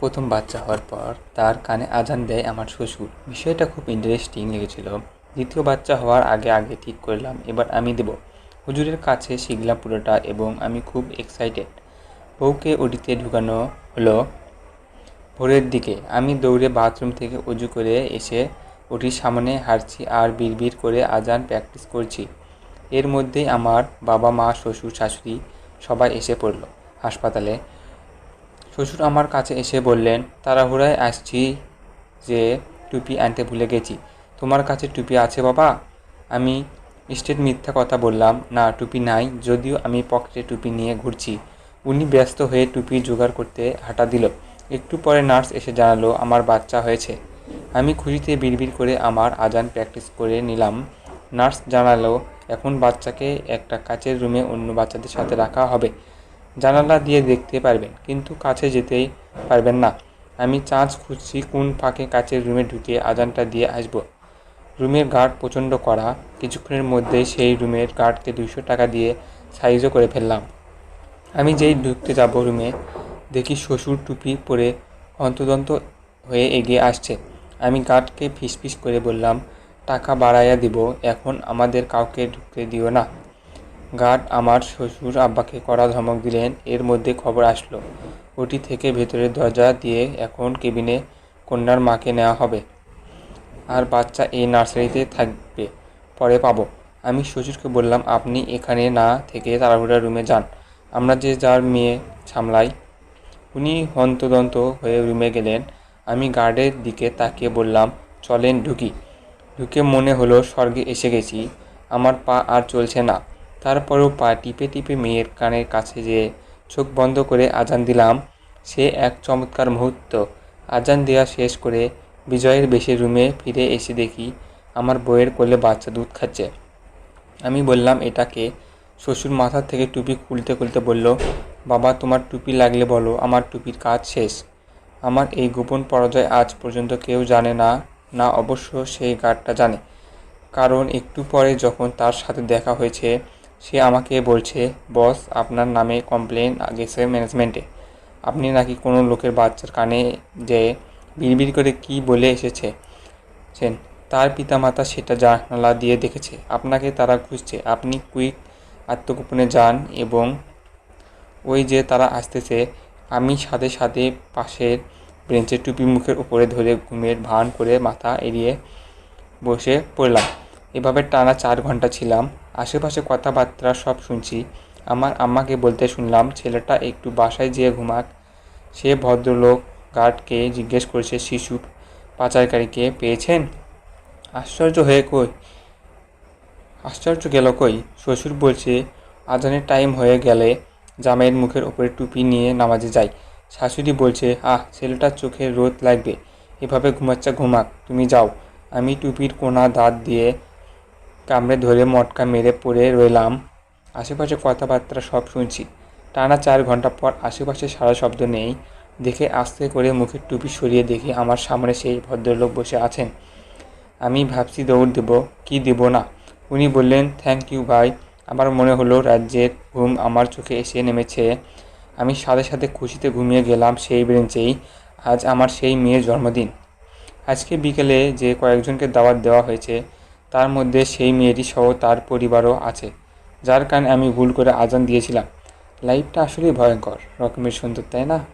প্রথম বাচ্চা হওয়ার পর তার কানে আজান দেয় আমার শ্বশুর। বিষয়টা খুব ইন্টারেস্টিং লেগেছিল। দ্বিতীয় বাচ্চা হওয়ার আগে আগে ঠিক করলাম, এবার আমি দেব। হুজুরের কাছে শিখলাম পুরোটা এবং আমি খুব এক্সাইটেড বউকে ওটিতে ঢুকানো হলো ভোরের দিকে। আমি দৌড়ে বাথরুম থেকে উজু করে এসে ওটির সামনে, হাঁটছি আর বিড়বিড় করে আজান প্র্যাকটিস করছি। এর মধ্যেই আমার বাবা মা শ্বশুর, শাশুড়ি সবাই এসে পড়ল হাসপাতালে। শ্বশুর আমার কাছে এসে বললেন, তাড়াহুড়ায় আসছি যে টুপি আনতে ভুলে গেছি। তোমার কাছে টুপি আছে বাবা? আমি স্টেট মিথ্যা কথা বললাম, না, টুপি নাই, যদিও আমি পকেটে টুপি নিয়ে ঘুরছি। উনি ব্যস্ত হয়ে টুপি জোগাড় করতে হাঁটা দিল। একটু পরে নার্স এসে জানালো, আমার বাচ্চা হয়েছে। আমি খুশিতে বিড়বিড় করে আমার আজান প্র্যাকটিস করে নিলাম। নার্স জানালো, এখন বাচ্চাকে একটা কাচের রুমে অন্য বাচ্চাদের সাথে রাখা হবে। জানালা দিয়ে দেখতে পারবেন, কিন্তু কাছে যেতেই পারবেন না। আমি চান্স খুঁজছি কোন ফাঁকে কাছের রুমে ঢুকে আজানটা দিয়ে আসব। রুমের গার্ড প্রচণ্ড করা কিছুক্ষণের মধ্যেই সেই রুমের গার্ডকে দুশো টাকা দিয়ে সাইজও করে ফেললাম। আমি যেই ঢুকতে যাব রুমে, দেখি শ্বশুর টুপি পরে অন্তদন্ত হয়ে এগিয়ে আসছে। আমি গার্ডকে ফিসফিস করে বললাম, টাকা বাড়াইয়া দিব, এখন আমাদের কাউকে ঢুকতে দিও না। গার্ড আমার শ্বশুর আব্বাকে কড়া ধমক দিলেন। এর মধ্যে খবর আসলো, ওটি থেকে ভেতরের দরজা দিয়ে এখন কেবিনে কন্যার মাকে নেওয়া হবে। আর বাচ্চা এই নার্সারিতে থাকবে, পরে পাবো। আমি শ্বশুরকে বললাম, আপনি এখানে না থেকে তাড়াহুড়া রুমে যান। আমরা যে যার মেয়ে সামলাই। উনি হন্তদন্ত হয়ে রুমে গেলেন। আমি গার্ডের দিকে তাকিয়ে বললাম, চলেন ঢুকি। ঢুকে মনে হলো, স্বর্গে এসে গেছি। আমার পা আর চলছে না। তারপরেও পা টিপে টিপে মেয়ের কানের কাছে যেয়ে চোখ বন্ধ করে আজান দিলাম, সে এক চমৎকার মুহূর্ত। আজান দেওয়া শেষ করে বিজয়ের বেশি রুমে ফিরে এসে দেখি আমার বইয়ের কোলে বাচ্চা দুধ খাচ্ছে। আমি বললাম এটাকে শ্বশুর মাথা থেকে টুপি খুলতে খুলতে বলল, বাবা, তোমার টুপি লাগলে বলো, আমার টুপির কাজ শেষ। আমার এই গোপন পরাজয় আজ পর্যন্ত কেউ জানে না না অবশ্য সেই গার্ডটা জানে। কারণ একটু পরে যখন তার সাথে দেখা হয়েছে সে আমাকে বলছে, বস, আপনার নামে কমপ্লেন গেছে ম্যানেজমেন্টে আপনি নাকি কোনো লোকের বাচ্চার কানে যে বিড়বিড় করে কি বলে এসেছে? ছেন, তার পিতামাতা সেটা জানালা দিয়ে দেখেছে। আপনাকে তারা খুঁজছে। আপনি কুইক আত্মগোপনে যান এবং ওই যে তারা আসতেছে, আমি সাথে সাথে পাশের বেঞ্চে টুপি মুখের উপরে ধরে ঘুমের ভান করে মাথা এড়িয়ে বসে পড়লাম। এভাবে টানা চার ঘণ্টা ছিলাম। আশেপাশে কথাবার্তা সব শুনছি। আমার আম্মাকে বলতে শুনলাম, ছেলেটা একটু বাসায় যেয়ে ঘুমাক। সে ভদ্রলোক গার্ডকে জিজ্ঞেস করেছে, শিশু পাচারকারীকে পেয়েছেন? আশ্চর্য হয়ে কই? আশ্চর্য গেল কই? শ্বশুর বলছে, আজানের টাইম হয়ে গেলে জামাইয়ের মুখের ওপরে টুপি নিয়ে নামাজে যাই। শাশুড়ি বলছে, আহ, ছেলেটার চোখে রোদ লাগবে। এভাবে ঘুমাচ্ছা ঘুমাক, তুমি যাও। আমি টুপির কোনা দাঁত দিয়ে কামড়ে ধরে মটকা মেরে পড়ে রইলাম। আশেপাশে কথাবার্তা সব শুনছি। টানা চার ঘণ্টা পর আশেপাশে সারা শব্দ নেই। দেখে আস্তে করে মুখের টুপি সরিয়ে দেখি আমার সামনে সেই ভদ্রলোক বসে আছেন। আমি ভাবছি দৌড় দেব, কি দেব না? উনি বললেন থ্যাংক ইউ ভাই। আমার মনে হলো রাজ্যের ঘুম আমার চোখে এসে নেমেছে। আমি সাথে সাথে খুশিতে ঘুমিয়ে গেলাম সেই ব্রেঞ্চেই আজ আমার সেই মেয়ের জন্মদিন। আজকে বিকেলে যে কয়েকজনকে দাওয়াত দেওয়া হয়েছে তার মধ্যে সেই মেয়েটি সহ তার পরিবারও আছে। যার কারণে আমি ভুল করে আজান দিয়েছিলাম। লাইফটা আসলেই ভয়ঙ্কর, রকমের সুন্দর, তাই না?